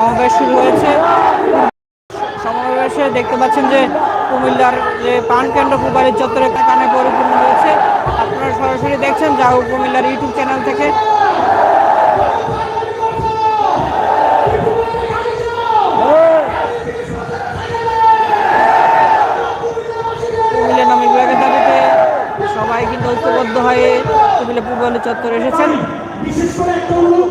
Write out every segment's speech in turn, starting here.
সমাবেশ শুরু হয়েছে। সমাবেশে দেখতে পাচ্ছেন যে কুমিল্লার যে পান কেন্দ্র পুবারি চত্বরে কানে পরিপূর্ণ হয়েছে আপনারা সরাসরি দেখছেন যাও কুমিল্লার ইউটিউব চ্যানেল থেকে। সবাই কিন্তু হয়ে কুমিল্লা পূর্বালী চত্বরে এসেছেন। বিশেষ করে একটা অনুরোধ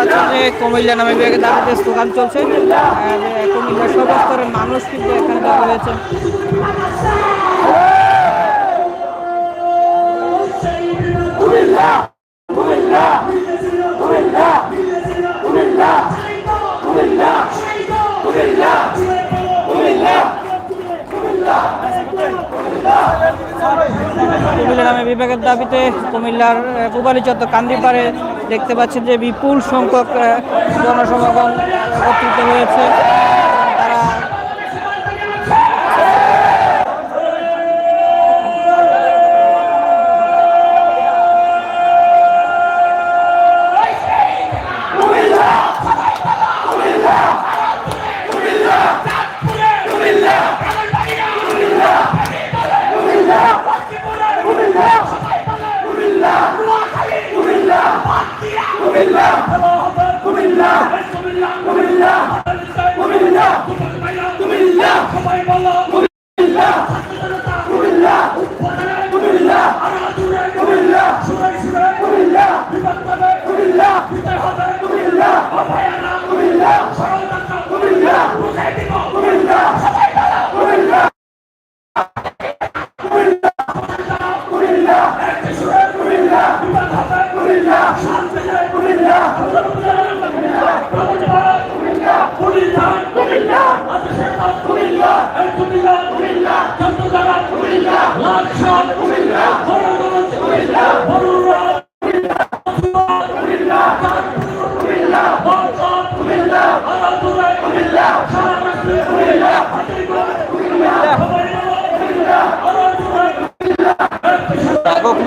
পাচ্ছেন যে কুমিল্লা নামে বিভাগের দাবিতে স্লোগান চলছে। আর কুমিল্লার সব স্তরের মানুষ কিন্তু এখানে দেখা হয়েছে কুমিল্লা নামে বিভাগের দাবিতে কুমিল্লার পুবালি চত্বর, কান্দিপাড়ে দেখতে পাচ্ছেন যে বিপুল সংখ্যক জনসমাগম একত্রিত হয়েছে। Come on,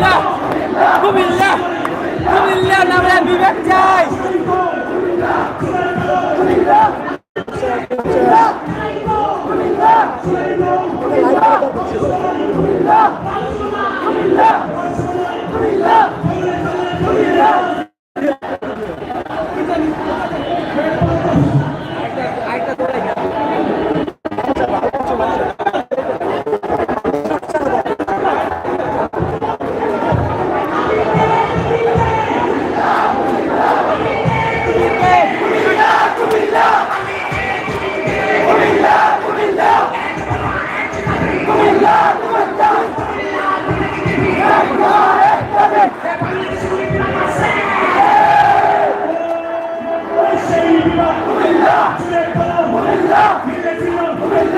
কুমিল্লা কুমিল্লা কুমিল্লা নামে বিবেক চাই কুমিল্লা